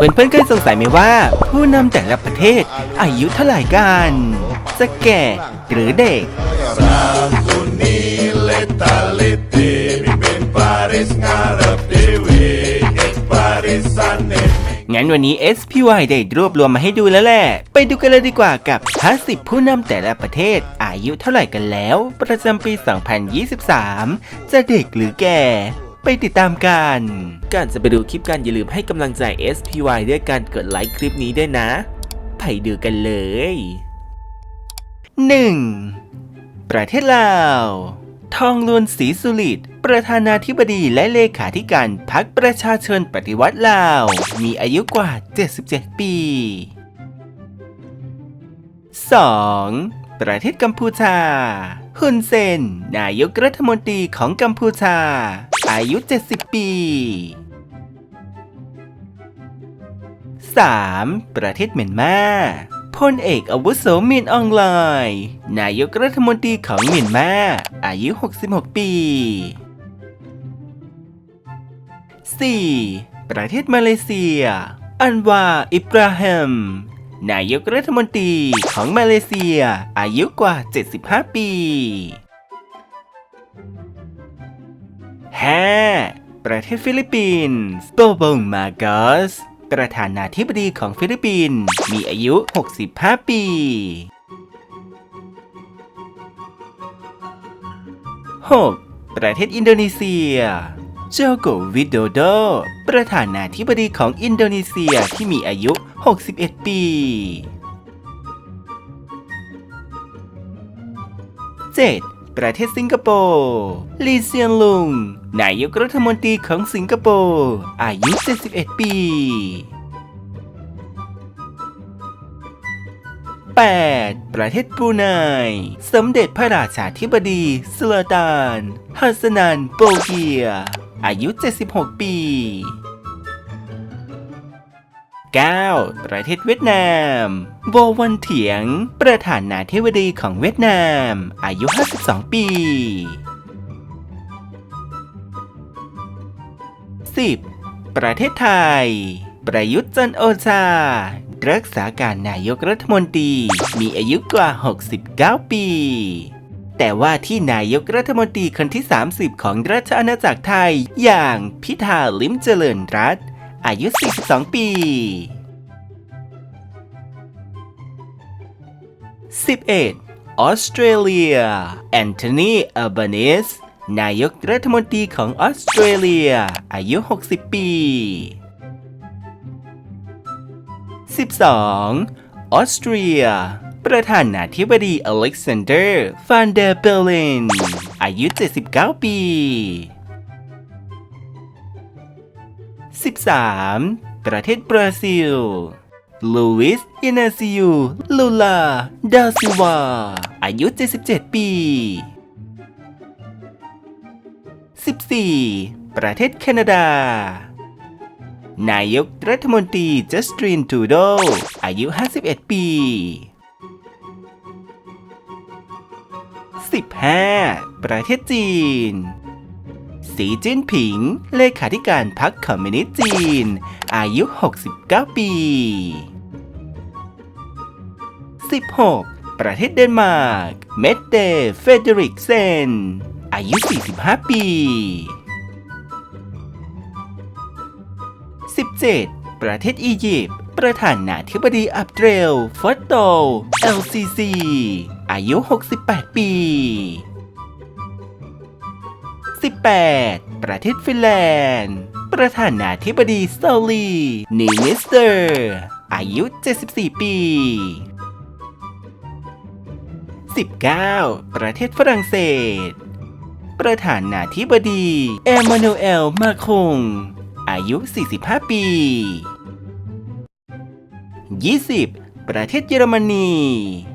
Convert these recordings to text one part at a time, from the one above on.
เพื่อนๆเคยสงสัยไหมว่า ผู้นำแต่ละประเทศอายุเท่าไหร่กันจะแก่หรือเด็ก งั้นวันนี้ SPY ได้รวบรวมมาให้ดูแล้วแหละ ไปดูกันเลยดีกว่ากับ 50 ผู้นำแต่ละประเทศอายุเท่าไหร่กันแล้ว ประจำปี 2023 จะเด็กหรือแก่ ไปติดตามกันก่อนจะไปดูคลิปกันอย่าลืมให้กำลังใจ SPY ด้วยการกดไลค์คลิปนี้ด้วยนะ ไปดูกันเลย 1. ประเทศลาวทองลวนศรีสุริตประธานาธิบดีและเลขาธิการพรรคประชาชนปฏิวัติลาว มีอายุกว่า 77 ปี 2. ประเทศกัมพูชา ฮุนเซน นายกรัฐมนตรีของกัมพูชา อายุ 70 ปี 3. ประเทศเมียนมาพลเอกอาวุโสมินอองไลน์นายกรัฐมนตรีของเมียนมา อายุ 66 ปี 4. ประเทศมาเลเซีย อันวา อิบราฮิมนายกรัฐมนตรีของมาเลเซีย อายุกว่า 75 ปี 5. ประเทศฟิลิปปินส์โบโบงมาโกสประธานาธิบดีของฟิลิปปินส์มีอายุ 65 ปี 6. ประเทศอินโดนีเซียเจโกวิโดโด ประธานาธิบดีของอินโดนีเซียที่มีอายุ 61 ปี 7. ประเทศสิงคโปร์ลีเซียนลุง นายกรัฐมนตรีของสิงคโปร์อายุ 71 ปี 8. ประเทศบรูไน สมเด็จพระราชาธิบดีสุลต่านฮัสนันโบเกีย อายุ 76 ปี 9. ประเทศเวียดนามโบวันเถียง ประธานาธิบดีของเวียดนาม อายุ 52 ปี 10. ประเทศไทย ประยุทธ์จันโอชารักษาการนายกรัฐมนตรี มีอายุกว่า 69 ปี แต่ว่าที่นายกรัฐมนตรีคนที่ 30 ของราชอาณาจักรไทย อย่างพิธาลิมเจริญรัต อายุ 42 ปี 11. ออสเตรเลีย แอนโทนีอัลบานิสนายกรัฐมนตรีของออสเตรเลีย อายุ 60 ปี 12. ออสเตรีย ประธานาธิบดีอเล็กซานเดอร์ ฟานเดอร์เบลลิน อายุ 79 ปี 13. ประเทศบราซิล ลูอิส อินาซิอูลูลา ดาซิวา อายุ 77 ปี 14. ประเทศแคนาดา นายกรัฐมนตรีจัสตินทูโด อายุ 51 ปี 15. ประเทศจีน สีจิ้นผิง เลขาธิการพรรคคอมมิวนิสต์จีน อายุ 69 ปี 16. ประเทศเดนมาร์ก เมเดเฟเดริกเซน อายุ 45 ปี 17. ประเทศอียิปต์ ประธานาธิบดีอับเดรลฟอตโต LCC อายุ 68 ปี 18. ประเทศฟินแลนด์ ประธานาธิบดีซาลีนีนิสเตอร์ อายุ 74 ปี 19. ประเทศฝรั่งเศส ประธานาธิบดี เอมานูเอล มาคง อายุ 45 ปี 20. ประเทศเยอรมนี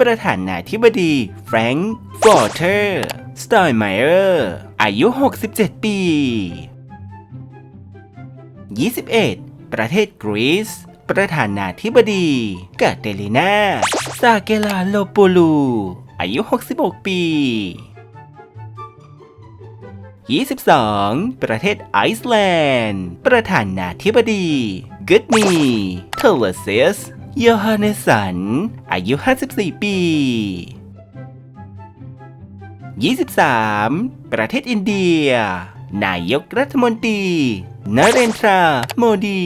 ประธานาธิบดี แฟรงค์ฟอร์เทอร์ สไตน์ไมเออร์ อายุ 67 ปี 21. ประเทศกรีซ ประธานาธิบดีกาเตลินาซาเกลาโลปูลู อายุ 66 ปี 22. ประเทศไอซ์แลนด์ ประธานาธิบดีกึดนีเทเลเซสโยฮันเนสัน อายุ 54 ปี 23 ประเทศอินเดีย นายกรัฐมนตรีนเรนทรา โมดี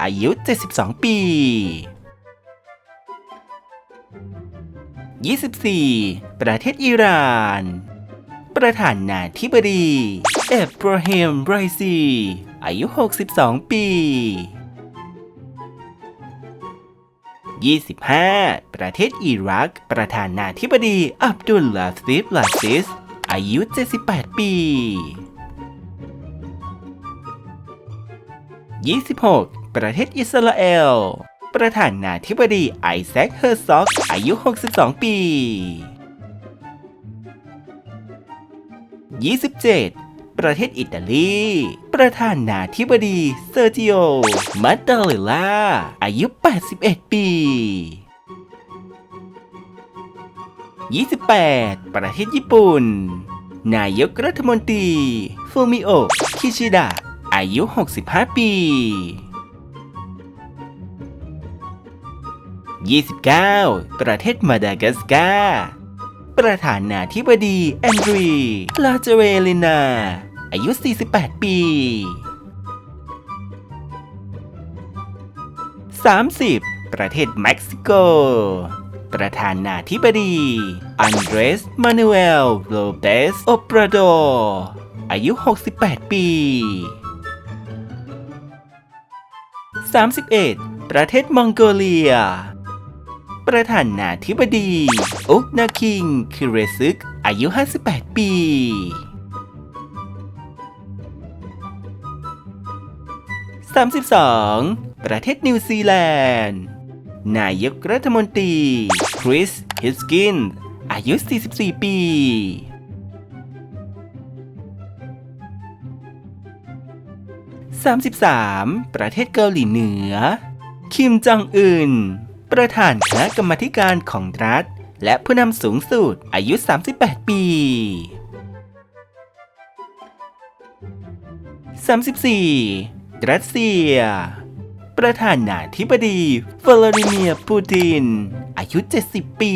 อายุ 72 ปี 24 ประเทศอิหร่าน ประธานาธิบดี เอบราฮิมไรซี อายุ 62 ปี 25 ประเทศอิรัก ประธานาธิบดีอับดุลลาซิฟลาซิส อายุ 78 ปี 26 ประเทศอิสราเอล ประธานาธิบดีไอแซคเฮอร์ซอก อายุ 62 ปี 27 ประเทศอิตาลี ประธานาธิบดีเซอร์จิโอ มัตเตเลล่า อายุ 81 ปี 28 ประเทศญี่ปุ่น นายกรัฐมนตรีฟูมิโอคิชิดะ อายุ 65 ปี 29 ประเทศมาดากัสการ์ประธานาธิบดีแอนดรี ลาเจเวลินา อายุ 48 ปี 30 ประเทศเม็กซิโก ประธานาธิบดีอันเดรส มานูเอล โลเปสโอปราโด อายุ 68 ปี 31 ประเทศมองโกเลีย ประธานาธิบดีอุกนาคิง คิเรซึก อายุ 58 ปี 32 ประเทศนิวซีแลนด์ นายกรัฐมนตรี คริส ฮิสกิน อายุ 44 ปี 33 ประเทศเกาหลีเหนือ คิมจองอึน ประธานคณะกรรมการของรัฐ และผู้นำสูงสุด อายุ 38 ปี 34 รัสเซีย ประธานาธิบดีวลาดิเมียร์ปูติน อายุ 70 ปี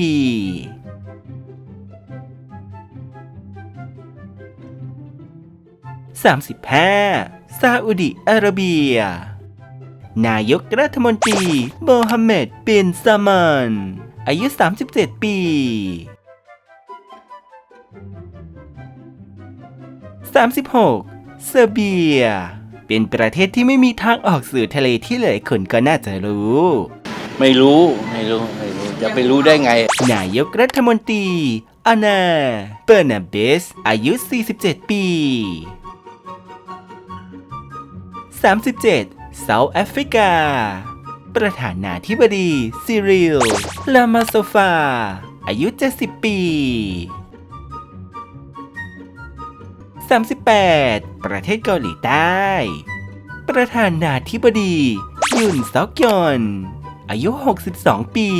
35 ซาอุดิอาระเบีย นายกรัฐมนตรีโมฮัมเหม็ดบินซามานอายุ 37 ปี 36 เซอร์เบีย เป็นประเทศที่ไม่มีทางออกสู่ทะเลที่หลายคนก็น่าจะรู้ ไม่รู้ไม่รู้ไม่รู้จะไปรู้ได้ไง นายกรัฐมนตรีอานาเบอร์นาเบส อายุ 47 ปี 37เซาท์แอฟริกา ประธานาธิบดีซิริล ลามาโซฟา อายุ 70 ปี 38 ประเทศเกาหลีใต้ ประธานาธิบดี ยุนซอกยอน อายุ 62 ปี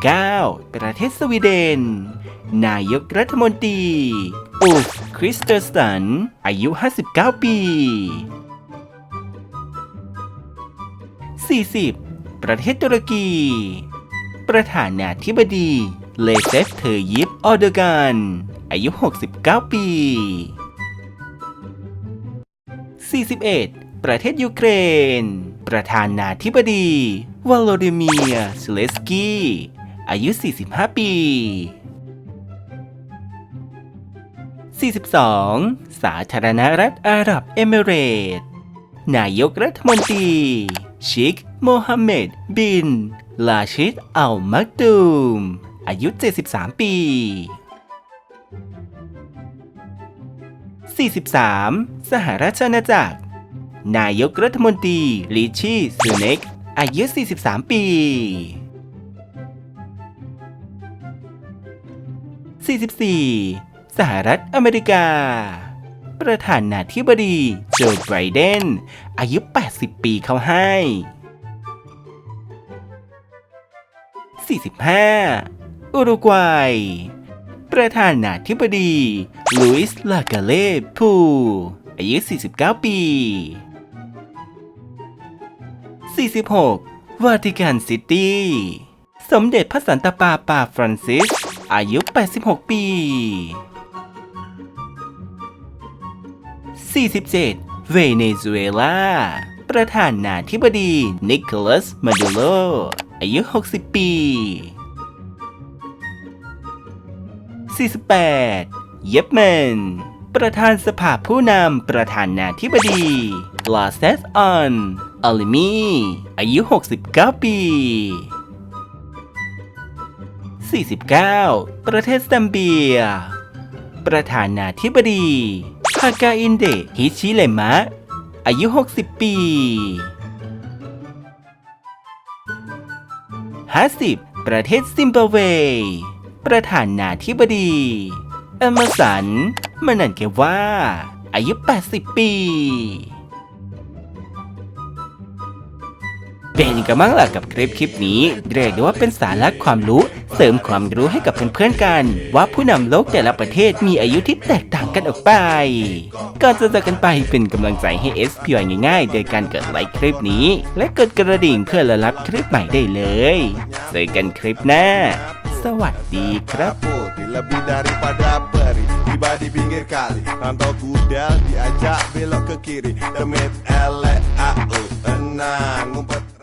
39 ประเทศสวีเดน นายกรัฐมนตรีอุฟคริสเตอร์สัน อายุ 59 ปี 40 ประเทศตุรกี ประธานาธิบดี เลเซฟเทอยิปออเดกานอายุ 69 ปี 41 ประเทศยูเครน ประธานาธิบดี วลาดิเมียร์เลสกี้ อายุ 45 ปี 42 สาธารณรัฐอาหรับเอมิเรต์นายกรัฐมนตรี ชิคโมฮัมเหม็ดบิน ลาชิดอัลมักตูม อายุ 73 ปี 43 สหราชอาณาจักร นายกรัฐมนตรีลิชี่ซูเน็กอายุ 43 ปี 44 สหรัฐอเมริกา ประธานาธิบดีโจไบเดน อายุ 80 ปีเขาให้ 45 อุรุกวัย ประธานาธิบดี ลุยส์ ลากาเล่พูอายุ 49 ปี 46 วาติกันซิตี้ สมเด็จพระสันตะปาปาฟรานซิส อายุ 86 ปี 47 เวเนซุเอลา ประธานาธิบดี นิโคลัส มาดูโรอายุ 60 ปี 48 เยเมน ประธานสภาผู้นำประธานาธิบดีลาเซสออนอัลลิมี อายุ 69 ปี 49 ประเทศซัมเบีย ประธานาธิบดีฮากาอินเดฮิชิเลมะ อายุ 60 ปี 50 ประเทศซิมบับเว ประธานาธิบดีเอมเมร์สันมานันเกว่า อายุ 80 ปี เป็นกันบ้างล่ะกับคลิปคลิปนี้ เรียกได้ว่าเป็นสาระความรู้เสริมความรู้ให้กับเพื่อนๆกัน ว่าผู้นำโลกแต่ละประเทศมีอายุที่แตกต่างกันออกไป ก่อนจะจากกันไปเป็นกำลังใจให้ SPY ง่ายๆ โดยการกดไลค์คลิปนี้ และกดกระดิ่งเพื่อระรับคลิปใหม่ได้เลยเจอกันคลิปหน้า สวัสดีครับ putih lebih daripada peri Tiba di pinggir kali Rantau kuda diajak belok ke kiri Demit elek au Enang ngumpet